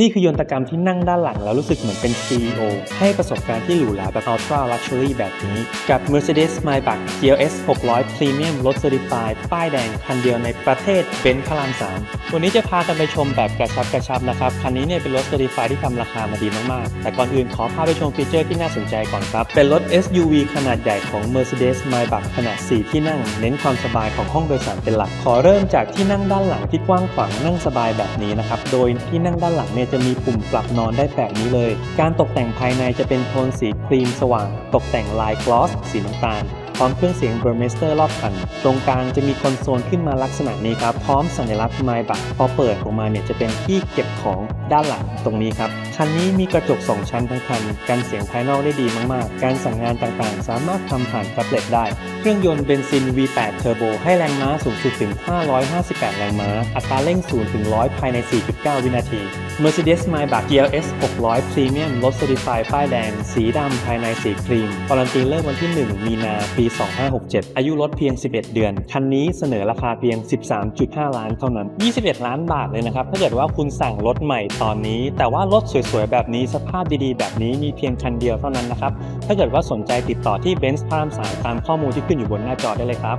นี่คือยนตกรรมที่นั่งด้านหลังแล้วรู้สึกเหมือนเป็น CEO ให้ประสบการณ์ที่หรูหราแบบ Ultra Luxury แบบนี้ กับ Mercedes Maybach GLS 600 Premium รถ Certified ป้ายแดง คันเดียวในประเทศเบนซ์พระราม 3 วันนี้จะพากันไปชมแบบกระชับกระชับนะครับ คันนี้เนี่ยเป็นรถ Certified ที่ทำราคามาดีมากๆ แต่ก่อนอื่นขอพาไปชมฟีเจอร์ที่น่าสนใจก่อนครับ เป็นรถ SUV ขนาดใหญ่ของ Mercedes Maybach ขนาด 4 ที่นั่ง เน้นความสบายของห้องโดยสารเป็นหลัก ขอเริ่มจากที่นั่งด้านหลังที่กว้างขวางนั่งสบายแบบนี้นะครับ โดยที่นั่งด้านหลังเนี่ยจะมีปุ่มปรับนอนได้แบบนี้เลย การตกแต่งภายในจะเป็นโทนสีครีมสว่าง ตกแต่งลายกลอสสีน้ำตาล ร้อมเครื่องเสียงเบอร์เมสเตอร์รอบคัน ตรงกลางจะมีคอนโซลขึ้นมาลักษณะนี้ครับ พร้อมสัญลักษณ์ My b a c พอเปิดออกมาเนี่ยจะเป็นที่เก็บของด้านหลังตรงนี้ครับ คันนี้มีกระจก 2 ชั้นทั้งคัน กันเสียงภายนอกได้ดีมาก ๆ การสั่งงานต่าง ๆ สามารถทำผ่านแท็บเล็ตได้ เครื่องยนต์เบนซิน V8 เทอร์โบให้แรงม้าสูงสุดถึง 558 แรงม้า อัตราเร่ง0ถึง100 ภายใน 4.9 วินาที Mercedes Maybach GLS 600 Premium รถ Certified ป้ายแดง สีดำภายในสีครีมการันตีเริ่มวันที่ 1 มีนาปี2567 อายุรถเพียง 11 เดือน คันนี้เสนอราคาเพียง 13.5 ล้านเท่านั้น 21 ล้านบาทเลยนะครับ ถ้าเกิดว่าคุณสั่งรถใหม่ตอนนี้ แต่ว่ารถสวยๆ แบบนี้สภาพดีๆ แบบนี้มีเพียงคันเดียวเท่านั้นนะครับ ถ้าเกิดว่าสนใจติดต่อที่เบนซ์พามสายตามข้อมูลที่ขึ้นอยู่บนหน้าจอได้เลยครับ